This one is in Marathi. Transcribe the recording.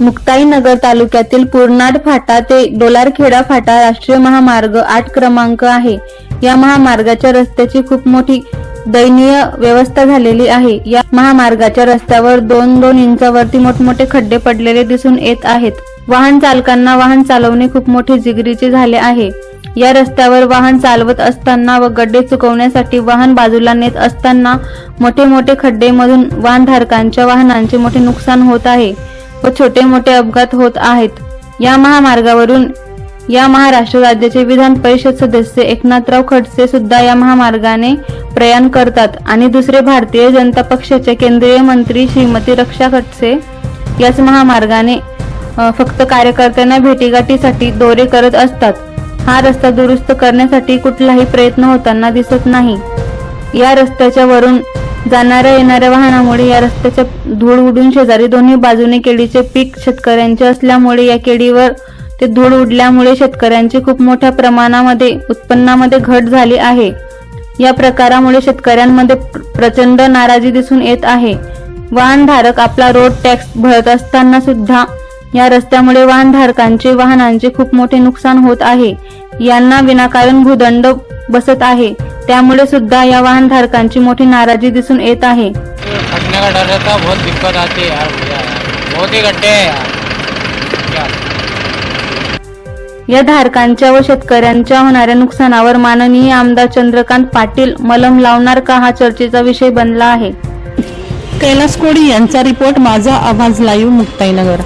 मुक्ताईनगर तालुक्यातील पूर्णाड फाटा ते डोलारखेडा फाटा राष्ट्रीय महामार्ग आठ क्रमांक आहे. या महामार्गाच्या रस्त्याची खूप मोठी दयनीय व्यवस्था झालेली आहे. या महामार्गाच्या रस्त्यावर दोन दोन इंचावरती मोठमोठे खड्डे पडलेले दिसून येत आहेत. वाहन चालकांना वाहन चालवणे खूप मोठे जिगरीचे झाले आहे. या रस्त्यावर वाहन चालवत असताना व गड्डे चुकवण्यासाठी वाहन बाजूला नेत असताना मोठे मोठे खड्डे मधून वाहनधारकांच्या वाहनांचे मोठे नुकसान होत आहे व छोटे मोठे अपघात होत आहेत. या महामार्गावरून या महाराष्ट्र राज्याचे विधान परिषद सदस्य एकनाथराव खडसे सुद्धा या महामार्गाने प्रयाण करतात आणि दुसरे भारतीय जनता पक्षाचे केंद्रीय मंत्री श्रीमती रक्षा खडसे याच महामार्गाने फक्त कार्यकर्त्यांना भेटीगाठीसाठी दौरे करत असतात. हा रस्ता दुरुस्त करण्यासाठी कुठलाही प्रयत्न होताना दिसत नाही. या रस्त्याच्या वरून जाणाऱ्या येणाऱ्या वाहनामुळे या रस्त्याच्या धूळ उडून शेजारी दोन्ही बाजूने केळीचे पीक शेतकऱ्यांचे असल्यामुळे या केळीवर ते धूळ उडल्यामुळे शेतकऱ्यांची खूप मोठ्या प्रमाणामध्ये उत्पन्नामध्ये घट झाली आहे. या प्रकारामुळे शेतकऱ्यांमध्ये प्र- प्रचंड नाराजी दिसून येत आहे. वाहनधारक आपला रोड टॅक्स भरत असताना सुद्धा या रस्त्यामुळे वाहनधारकांचे वाहनांचे खूप मोठे नुकसान होत आहे. यांना विनाकारण भूदंड बसत आहे. त्यामुळे सुद्धा या वाहनधारकांची मोठी नाराजी दिसून येत आहे. फटने का डर रहता है बहुत दिक्कत आती है यार भैया यार. बहुत ही गड्ढे हैं यार. क्या? या धारकांच्या व शेतकऱ्यांच्या होणाऱ्या नुकसानावर माननीय आमदार चंद्रकांत पाटील मलम लावणार का हा चर्चेचा विषय बनला आहे. कैलास कोडी यांचा रिपोर्ट माझा आवाज लाईव्ह मुक्ताईनगर.